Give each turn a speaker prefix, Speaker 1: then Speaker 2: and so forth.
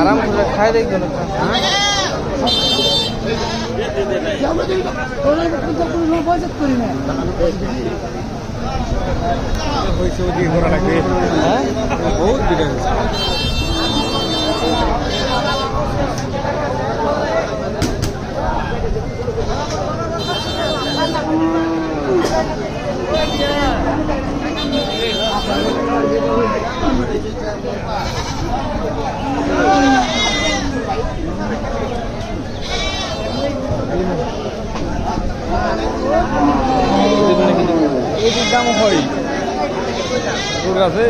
Speaker 1: আরাম করে খাই দেখবে না হ্যাঁ বহুত ভিড় দাম হয়। আছে।